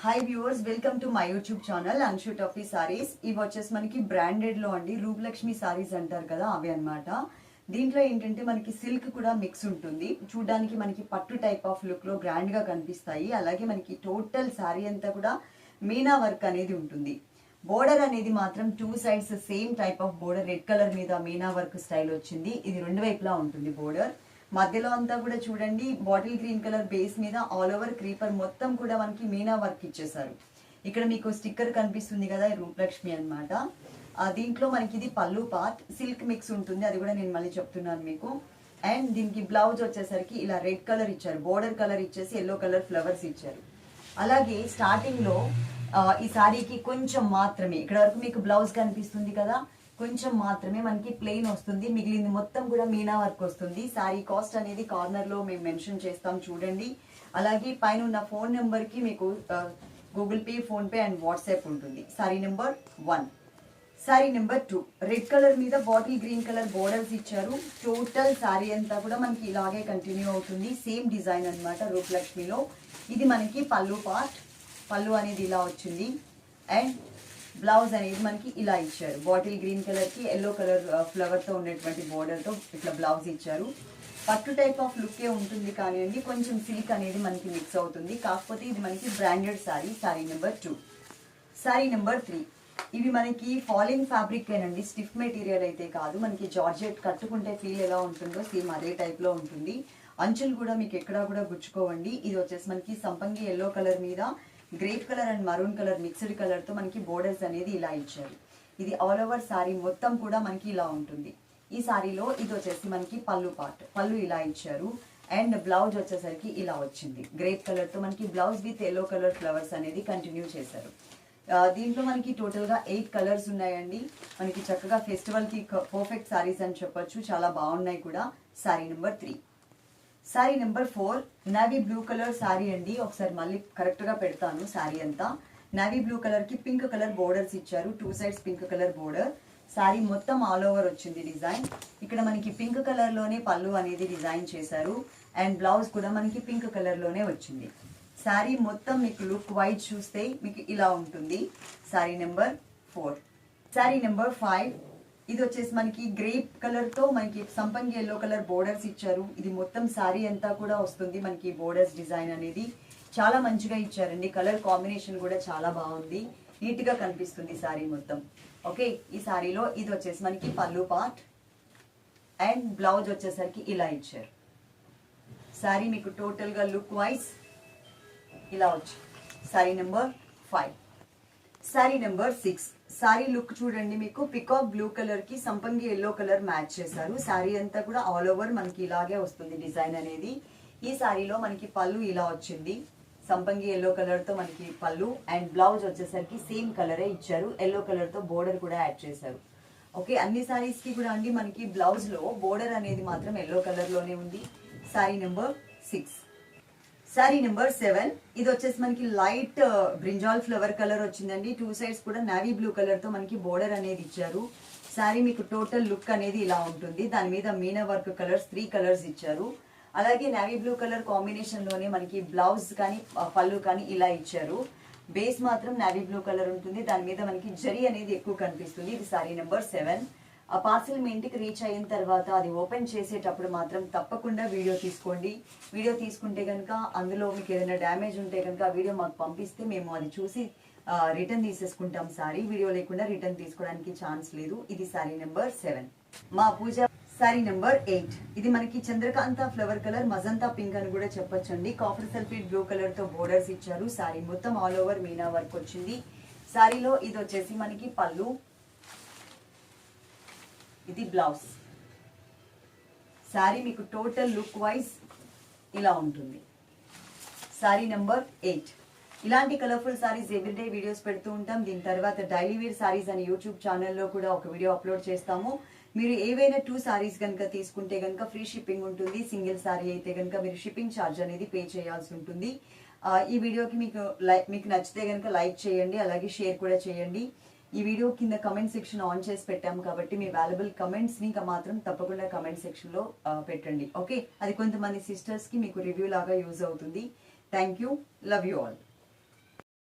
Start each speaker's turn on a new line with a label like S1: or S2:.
S1: Hi viewers welcome to my YouTube channel Anshu Tuffy saris ఇవి వచ్చేసి మనకి బ్రాండెడ్లో అండి రూపలక్ష్మి సారీస్ అంటారు కదా అవి అన్నమాట. దీంట్లో ఏంటంటే మనకి సిల్క్ కూడా మిక్స్ ఉంటుంది. చూడడానికి మనకి పట్టు టైప్ ఆఫ్ లుక్లో గ్రాండ్గా కనిపిస్తాయి. అలాగే మనకి టోటల్ సారీ అంతా కూడా మీనా వర్క్ అనేది ఉంటుంది. బోర్డర్ అనేది మాత్రం two sides same type of border red colour మీద మీనా వర్క్ స్టైల్ వచ్చింది. ఇది రెండు వైపులా ఉంటుంది బోర్డర్ మధ్యలో అంతా కూడా చూడండి బాటిల్ గ్రీన్ కలర్ బేస్ మీద ఆల్ ఓవర్ క్రీపర్ మొత్తం కూడా మనకి మీనా వర్క్ ఇచ్చేసారు ఇక్కడ మీకు స్టిక్కర్ కనిపిస్తుంది కదా రూపలక్ష్మి అనమాట దీంట్లో మనకి ఇది పళ్ళు పార్ట్ సిల్క్ మిక్స్ ఉంటుంది అది కూడా నేను మళ్ళీ చెప్తున్నాను మీకు. అండ్ దీనికి బ్లౌజ్ వచ్చేసరికి ఇలా రెడ్ కలర్ ఇచ్చారు బోర్డర్ కలర్ ఇచ్చేసి ఎల్లో కలర్ ఫ్లవర్స్ ఇచ్చారు. అలాగే స్టార్టింగ్లో ఈ శారీకి కొంచెం మాత్రమే ఇక్కడ వరకు మీకు బ్లౌజ్ కనిపిస్తుంది కదా కొంచెం మాత్రమే మనకి ప్లెయిన్ వస్తుంది. మిగిలింది మొత్తం కూడా మీనా వర్క్ వస్తుంది. సారీ కాస్ట్ అనేది కార్నర్లో మేము మెన్షన్ చేస్తాం చూడండి. అలాగే పైన ఉన్న ఫోన్ నెంబర్కి మీకు Google Pay PhonePe and WhatsApp ఉంటుంది. Sari number one sari number two red colour మీద బాటిల్ గ్రీన్ కలర్ బోర్డర్స్ ఇచ్చారు. టోటల్ సారీ అంతా కూడా మనకి ఇలాగే కంటిన్యూ అవుతుంది. సేమ్ డిజైన్ అన్నమాట రూపలక్ష్మిలో. ఇది మనకి పళ్ళు పార్ట్ పళ్ళు అనేది ఇలా వచ్చింది. అండ్ బ్లౌజ్ అనేది మనకి ఇలా ఇచ్చారు. బాటిల్ గ్రీన్ కలర్కి ఎల్లో కలర్ ఫ్లవర్తో ఉన్నటువంటి బోర్డర్తో ఇట్లా బ్లౌజ్ ఇచ్చారు. పట్టు టైప్ ఆఫ్ లుక్ ఉంటుంది కానివ్వండి కొంచెం సిల్క్ అనేది మనకి మిక్స్ అవుతుంది. కాకపోతే ఇది మనకి branded sari sari number two sari number three ఇవి మనకి ఫాలింగ్ ఫ్యాబ్రిక్ ఏనండి స్టిఫ్ మెటీరియల్ అయితే కాదు. మనకి జార్జెట్ కట్టుకుంటే ఫీల్ ఎలా ఉంటుందో సేమ్ అదే టైప్లో ఉంటుంది. అంచులు కూడా మీకు ఎక్కడా కూడా గుచ్చుకోవండి. ఇది వచ్చేసి మనకి సంపంగి ఎల్లో కలర్ మీద grape colour and maroon colour mixed కలర్తో మనకి బోర్డర్స్ అనేది ఇలా ఇచ్చారు. ఇది ఆల్ ఓవర్ శారీ మొత్తం కూడా మనకి ఇలా ఉంటుంది. ఈ సారీలో ఇది వచ్చేసి మనకి పళ్ళు పార్ట్ పళ్ళు ఇలా ఇచ్చారు. అండ్ బ్లౌజ్ వచ్చేసరికి ఇలా వచ్చింది. గ్రేప్ కలర్తో మనకి blouse with yellow colour flowers అనేది కంటిన్యూ చేశారు. దీంట్లో మనకి టోటల్గా ఎయిట్ కలర్స్ ఉన్నాయండి. మనకి చక్కగా ఫెస్టివల్కి పర్ఫెక్ట్ సారీస్ అని చెప్పొచ్చు. చాలా బాగున్నాయి కూడా. Sari number three sari number four navy blue colour sari అండి. ఒకసారి మళ్ళీ కరెక్ట్గా పెడతాను సారీ అంతా. నావీ బ్లూ కలర్కి పింక్ కలర్ బోర్డర్స్ ఇచ్చారు. Two sides pink colour border sari మొత్తం ఆల్ ఓవర్ వచ్చింది డిజైన్ ఇక్కడ మనకి పింక్ కలర్లోనే పళ్ళు అనేది డిజైన్ చేశారు. అండ్ బ్లౌజ్ కూడా మనకి పింక్ కలర్లోనే వచ్చింది. సారీ మొత్తం మీకు లుక్ వైజ్ చూస్తే మీకు ఇలా ఉంటుంది. Sari number four sari number five ఇది వచ్చేసి మనకి గ్రేప్ కలర్తో మనకి సంపంగి ఎల్లో కలర్ బోర్డర్స్ ఇచ్చారు. ఇది మొత్తం సారీ అంతా కూడా వస్తుంది. మనకి బోర్డర్స్ డిజైన్ అనేది చాలా మంచిగా ఇచ్చారండి. కలర్ కాంబినేషన్ కూడా చాలా బాగుంది. నీట్గా కనిపిస్తుంది సారీ మొత్తం. ఓకే ఈ సారీలో ఇది వచ్చేసి మనకి పళ్ళు పార్ట్ అండ్ బ్లౌజ్ వచ్చేసరికి ఇలా ఇచ్చారు. సారీ మీకు టోటల్గా లుక్ వైజ్ ఇలా వచ్చి sari number five sari number six sari look చూడండి మీకు. పికాక్ బ్లూ కలర్కి సంపంగి ఎల్లో కలర్ మ్యాచ్ చేశారు. సారీ అంతా కూడా ఆల్ ఓవర్ మనకి ఇలాగే వస్తుంది డిజైన్ అనేది. ఈ సారీలో మనకి పళ్ళు ఇలా వచ్చింది. సంపంగి ఎల్లో కలర్తో మనకి పళ్ళు అండ్ బ్లౌజ్ వచ్చేసరికి సేమ్ కలరే ఇచ్చారు. ఎల్లో కలర్తో బోర్డర్ కూడా యాడ్ చేశారు. ఓకే అన్ని సారీస్కి కూడా అండి మనకి బ్లౌజ్లో బోర్డర్ అనేది మాత్రం ఎల్లో కలర్లోనే ఉంది. Sari number six sari number seven ఇది వచ్చేసి మనకి లైట్ బ్రింజాల్ ఫ్లవర్ కలర్ వచ్చిందండి. టూ సైడ్స్ కూడా నావీ బ్లూ కలర్తో మనకి బోర్డర్ అనేది ఇచ్చారు. సారీ మీకు టోటల్ లుక్ అనేది ఇలా ఉంటుంది. దాని మీద meena work colours three colours ఇచ్చారు. అలాగే నావీ బ్లూ కలర్ కాంబినేషన్లోనే మనకి బ్లౌజ్ కానీ uh, పళ్ళు కానీ ఇలా ఇచ్చారు. బేస్ మాత్రం నావీ బ్లూ కలర్ ఉంటుంది. దాని మీద మనకి జరీ అనేది ఎక్కువ కనిపిస్తుంది. ఇది సారీ నెంబర్ సెవెన్ ఆ పార్సిల్ మీ ఇంటికి రీచ్ అయిన తర్వాత అది ఓపెన్ చేసేటప్పుడు మాత్రం తప్పకుండా వీడియో తీసుకోండి. వీడియో తీసుకుంటే కనుక అందులో మీకు ఏదైనా డ్యామేజ్ ఉంటే కనుక ఆ వీడియో మాకు పంపిస్తే మేము అది చూసి రిటర్న్ తీసేసుకుంటాం సారీ. వీడియో లేకుండా రిటర్న్ తీసుకోవడానికి ఛాన్స్ లేదు. ఇది సారీ నెంబర్ సెవెన్. మా పూజ సారీ నెంబర్ ఎయిట్. ఇది మనకి చంద్రకాంత ఫ్లవర్ కలర్ మజంతా పింక్ అని కూడా చెప్పొచ్చండి. కాఫర్ సల్ఫేట్ బ్లూ కలర్తో బోర్డర్స్ ఇచ్చారు. సారీ మొత్తం ఆల్ ఓవర్ మీనా వర్క్ వచ్చింది. సారీలో ఇది వచ్చేసి మనకి పళ్ళు ఇది బ్లౌజ్. సారీ మీకు టోటల్ లుక్ వైజ్ ఇలా ఉంటుంది. Sari number eight. ఇలాంటి కలర్ఫుల్ సారీస్ ఎవ్రీడే వీడియోస్ పెడుతూ ఉంటాం. దీని తర్వాత డైలీ వేర్ సారీస్ అనే యూట్యూబ్ ఛానల్లో కూడా ఒక వీడియో అప్లోడ్ చేస్తాము. మీరు ఏవైనా టూ సారీస్ కనుక తీసుకుంటే కనుక ఫ్రీ షిప్పింగ్ ఉంటుంది. సింగిల్ సారీ అయితే కనుక మీరు షిప్పింగ్ ఛార్జ్ అనేది పే చేయాల్సి ఉంటుంది. ఈ వీడియోకి మీకు లైక్ మీకు నచ్చితే కనుక లైక్ చేయండి. అలాగే షేర్ కూడా చేయండి. ఈ వీడియో కింద కమెంట్ సెక్షన్ ఆన్ చేసి పెట్టాము కాబట్టి మీ వాల్యుబుల్ కమెంట్స్ని ఇంకా మాత్రం తప్పకుండా కమెంట్ సెక్షన్లో పెట్టండి. ఓకే అది కొంతమంది సిస్టర్స్కి మీకు రివ్యూ లాగా యూజ్ అవుతుంది. Thank you love you all